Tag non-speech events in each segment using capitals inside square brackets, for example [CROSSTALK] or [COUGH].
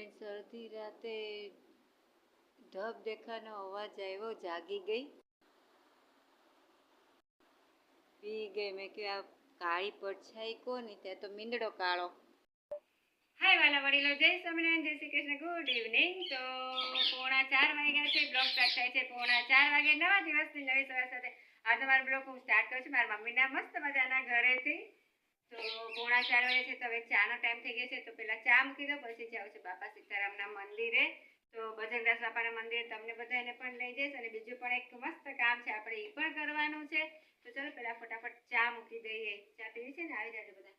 Friends અડધી રાતે ઢબ દેખાનો અવાજ આવ્યો, જાગી ગઈ. પી ગઈ. મેં કે આ કાળી પડછાઈ કોની ત્યાં તો મીંદડો કાળો. હાય વાલા વડીલો, જય સ્વામિનારાયણ, જય શ્રી કૃષ્ણ. Good evening. તો પોણા ચાર વાગ્યા છે બ્લોગ સ્ટાર્ટ થાય છે. પોણા ચાર વાગે નવા દિવસની નવી સવાર સાથે. આ તમારો બ્લોગ હું સ્ટાર્ટ કરું છું. મારા મમ્મીના મસ્ત મજાના ઘરેથી તો પોણા ચાર વાગે છે, તો હવે ચાનો ટાઈમ થઈ ગયો છે, તો પેલા ચા મૂકી દો, પછી જાઉં છે બાપા સીતારામના મંદિરે. તો ભજનદાસ બાપાના મંદિરે તમને બધાને પણ લઈ જઈશ અને બીજું પણ એક મસ્ત કામ છે, આપણે એ પણ કરવાનું છે. તો ચલો પેલા ફટાફટ ચા મૂકી દઈએ. ચા પીવી છે ને? આવી જાજો બધા.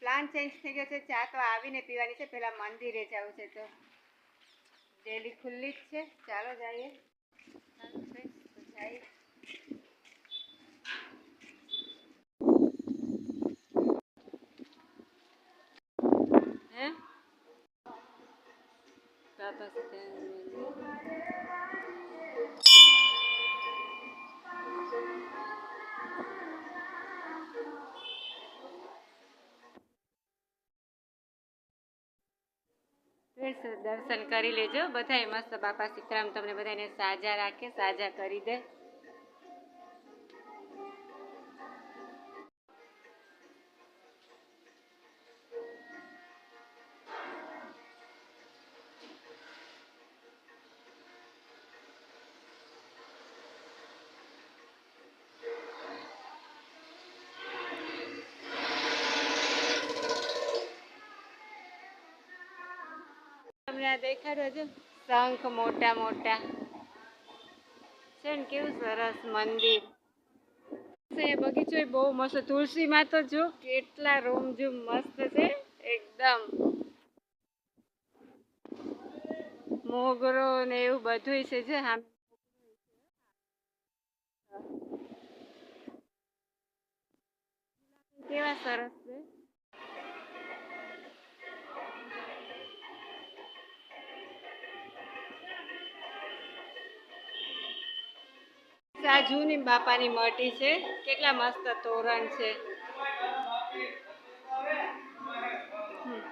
પ્લાન ચેન્જ થઈ ગયો છે, ચા તો આવીને પીવાની છે, પેલા મંદિરે જવું છે તો. ડેલી ખુલ્લી જ છે. ચાલો જઈએ. દર્શન કરી લેજો. બધાય મસ્ત બાપા સીતારામ તમને બધાને સાજા રાખે સાજા કરી દે. તમને આ દેખાડો છો શંખ મોટા મોટા. છે ને કેવું સરસ મંદિર. બગીચો બહુ મસ્ત. તુલસીમાં તો જો કેટલા રૂમ જો મસ્ત છે, એકદમ. મોગરો ને એવું બધું છે જે હા કેવા સરસ છે. આ જૂની બાપાની મટી છે. કેટલા મસ્ત તોરણ છે. હમ.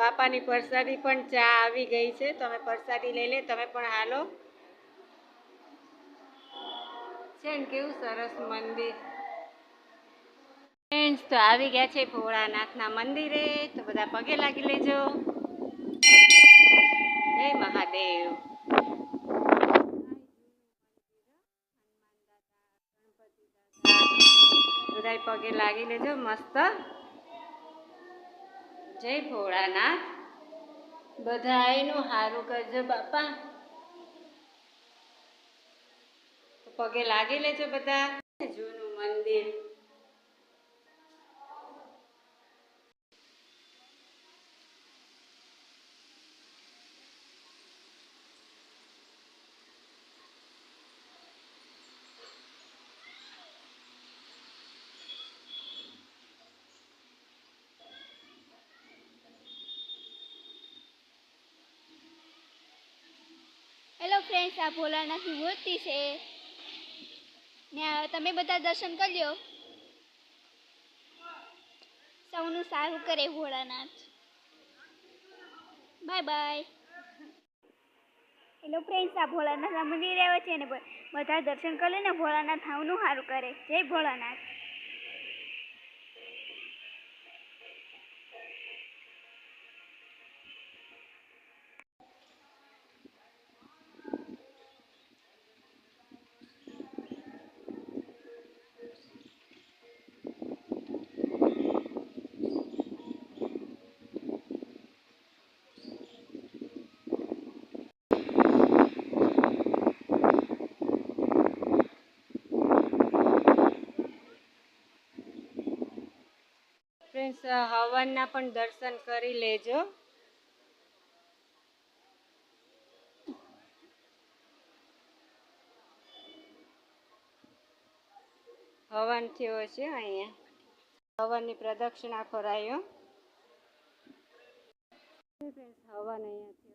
બાપાની પ્રસાદી પણ ચા આવી ગઈ છે. તમે પ્રસાદી લઈ લે, તમે પણ હાલો. છે ને કેવું સરસ મંદિર. ફ્રેન્ડ્સ, તો આવી ગયા છે ભોળાનાથના મંદિરે. તો બધા પગે લાગી લેજો. જય મહાદેવ. બધાય પગે લાગી લેજો, મસ્ત. જય ભોળાનાથ. બધાયનું સારું કરજો બાપા. પગે લાગી લેજો બધા. જૂનું મંદિર હેલો ફ્રેન્ડ્સ આ ભોલાનાથની મૂર્તિ છે. ને તમે બધા દર્શન કરી લો સૌનું સારું કરે Bholanath. Bye bye. Hello friends આ ભોળાનાથના મંદિર આવે છે ને બધા દર્શન કરી લે ને, ભોળાનાથ સૌનું સારું કરે. જય ભોળાનાથ. હવનના પણ દર્શન કરી લેજો. હવન થયો છે અહીંયા. હવનની પ્રદક્ષિણા ખોરાયો. હવન અહીંયા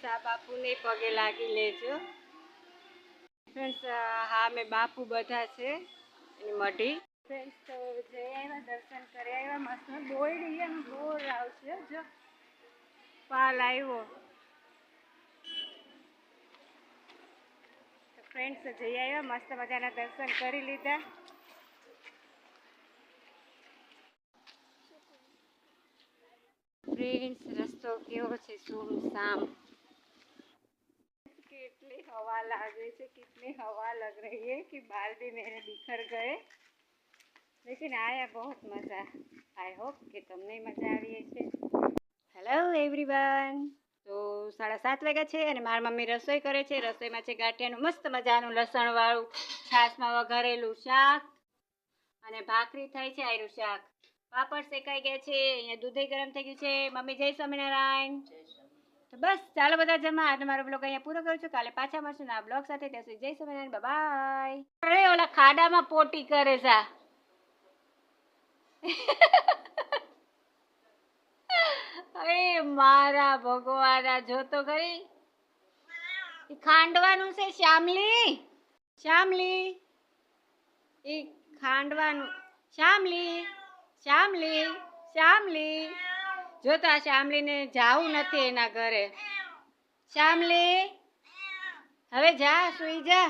ફ્રેન્ડ્સ, આ બાપુને પગે લાગી લેજો. ફ્રેન્ડ્સ હા મેં બાપુ બધા છે, એની મઢી. ફ્રેન્ડ્સ, તો જઈ આવ્યા, દર્શન કરી આવ્યા, મસ્ત એમ બોર આવશે, જો. પાલ આવ્યો. ફ્રેન્ડ્સ, જઈ આવ્યા, મસ્ત મજાના દર્શન કરી લીધા. ફ્રેન્ડ્સ, રસ્તો કેવો છે? સુમસામ कितनी हवा लागे છે कितनी हवा लग रही है कि बाल भी मेरे बिखर गए लेकिन आया बहुत मज़ा आई होप કે તમને મજા આવી હશે હેલો એવરીવન તો સાડા સાત વાગ્યા છે અને મારી મમ્મી રસોઈ કરે છે રસોઈમાં છે ગાંઠિયાનું મસ્ત મજાનું લસણવાળું છાશમાં વઘારેલું શાક અને ભાખરી થાય છે આયરું શાક પાપડ શેકાઈ ગયા છે અહીંયા દૂધે ગરમ થઈ ગયું છે મમ્મી જય સ્વામિનારાયણ તો બસ, ચાલો બધા જમા. આજે મારો બ્લોગ અહીંયા પૂરો કરું છું. કાલે પાછા મળશું આ બ્લોગ સાથે. ત્યાં સુધી જય સ્વામિનારાયણ. બાય અરે, ઓલા ખાડામાં પોટી કરે છે [LAUGHS] અરે, મારા ભગવાના જોતો ઈ ખાંડવાનું છે શ્યામલી. શ્યામલી. એ ખાંડવાનું. શ્યામલી. શ્યામલી. શ્યામલી. જો તો આ શ્યામલીને જાવું નથી એના ઘરે. શ્યામલી હવે જા સુઈ જા.